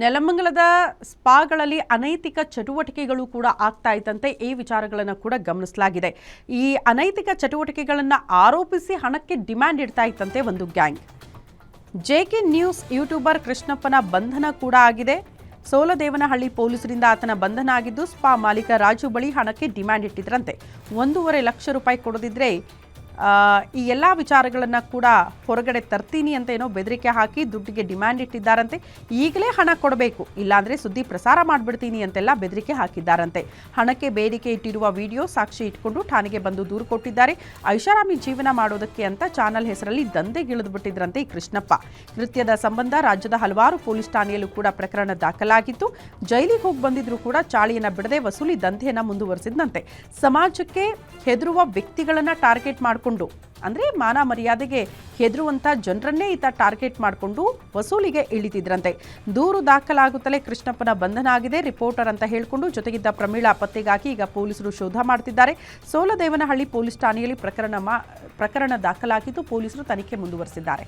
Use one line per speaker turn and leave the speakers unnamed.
ನೆಲಮಂಗಲದ ಸ್ಪಾಗಳಲ್ಲಿ ಅನೈತಿಕ ಚಟುವಟಿಕೆಗಳು ಕೂಡ ಆಗ್ತಾ ಇದ್ದಂತೆ ಈ ವಿಚಾರಗಳನ್ನು ಕೂಡ ಗಮನಿಸಲಾಗಿದೆ. ಈ ಅನೈತಿಕ ಚಟುವಟಿಕೆಗಳನ್ನು ಆರೋಪಿಸಿ ಹಣಕ್ಕೆ ಡಿಮ್ಯಾಂಡ್ ಇಡ್ತಾ ಇತ್ತಂತೆ ಒಂದು ಗ್ಯಾಂಗ್. ಜೆಕೆ ನ್ಯೂಸ್ ಯೂಟ್ಯೂಬರ್ ಕೃಷ್ಣಪ್ಪನ ಬಂಧನ ಕೂಡ ಆಗಿದೆ. ಸೋಲದೇವನಹಳ್ಳಿ ಪೊಲೀಸರಿಂದ ಆತನ ಬಂಧನ ಆಗಿದ್ದು, ಸ್ಪಾ ಮಾಲೀಕ ರಾಜು ಬಳಿ ಹಣಕ್ಕೆ ಡಿಮ್ಯಾಂಡ್ ಇಟ್ಟಿದ್ರಂತೆ. ಒಂದೂವರೆ ಲಕ್ಷ ರೂಪಾಯಿ ಕೊಡದಿದ್ರೆ ಈ ಎಲ್ಲ ವಿಚಾರಗಳನ್ನು ಕೂಡ ಹೊರಗಡೆ ತರ್ತೀನಿ ಅಂತ ಏನೋ ಬೆದರಿಕೆ ಹಾಕಿ ದುಡ್ಡಿಗೆ ಡಿಮ್ಯಾಂಡ್ ಇಟ್ಟಿದ್ದಾರಂತೆ. ಈಗಲೇ ಹಣ ಕೊಡಬೇಕು. ಇಲ್ಲಾಂದರೆ ಸುದ್ದಿ ಪ್ರಸಾರ ಮಾಡಿಬಿಡ್ತೀನಿ ಅಂತೆಲ್ಲ ಬೆದರಿಕೆ ಹಾಕಿದ್ದಾರಂತೆ. ಹಣಕ್ಕೆ ಬೇಡಿಕೆ ಇಟ್ಟಿರುವ ವಿಡಿಯೋ ಸಾಕ್ಷಿ ಇಟ್ಕೊಂಡು ಠಾಣೆಗೆ ಬಂದು ದೂರು ಕೊಟ್ಟಿದ್ದಾರೆ. ಐಷಾರಾಮಿ ಜೀವನ ಮಾಡೋದಕ್ಕೆ ಅಂತ ಚಾನಲ್ ಹೆಸರಲ್ಲಿ ದಂಧೆಗಿಳಿದು ಬಿಟ್ಟಿದ್ರಂತೆ ಈ ಕೃಷ್ಣಪ್ಪ. ಕೃತ್ಯದ ಸಂಬಂಧ ರಾಜ್ಯದ ಹಲವಾರು ಪೊಲೀಸ್ ಠಾಣೆಯಲ್ಲೂ ಕೂಡ ಪ್ರಕರಣ ದಾಖಲಾಗಿತ್ತು. ಜೈಲಿಗೆ ಹೋಗಿ ಬಂದಿದ್ರು ಕೂಡ ಚಾಳಿಯನ್ನು ಬಿಡದೆ ವಸೂಲಿ ದಂಧೆಯನ್ನು ಮುಂದುವರೆಸಿದಂತೆ ಸಮಾಜಕ್ಕೆ ಹೆದರುವ ವ್ಯಕ್ತಿಗಳನ್ನು ಟಾರ್ಗೆಟ್ ಮಾಡಿಕೊಂಡು, ಅಂದರೆ ಮಾನ ಮರ್ಯಾದೆಗೆ ಹೆದರುವಂಥ ಜನರನ್ನೇ ಈತ ಟಾರ್ಗೆಟ್ ಮಾಡಿಕೊಂಡು ವಸೂಲಿಗೆ ಇಳಿತಿದ್ರಂತೆ ದೂರು ದಾಖಲಾಗುತ್ತಲೇ ಕೃಷ್ಣಪ್ಪನ ಬಂಧನ ಆಗಿದೆ, ರಿಪೋರ್ಟರ್ ಅಂತ ಹೇಳಿಕೊಂಡು ಜೊತೆಗಿದ್ದ ಪ್ರಮೀಳಾ ಪತ್ತೆಗಾಗಿ ಈಗ ಪೊಲೀಸರು ಶೋಧ ಮಾಡ್ತಿದ್ದಾರೆ. ಸೋಲದೇವನಹಳ್ಳಿ ಪೊಲೀಸ್ ಠಾಣೆಯಲ್ಲಿ ಪ್ರಕರಣ ಪ್ರಕರಣ ದಾಖಲಾಗಿದ್ದು ಪೊಲೀಸರು ತನಿಖೆ ಮುಂದುವರೆಸಿದ್ದಾರೆ.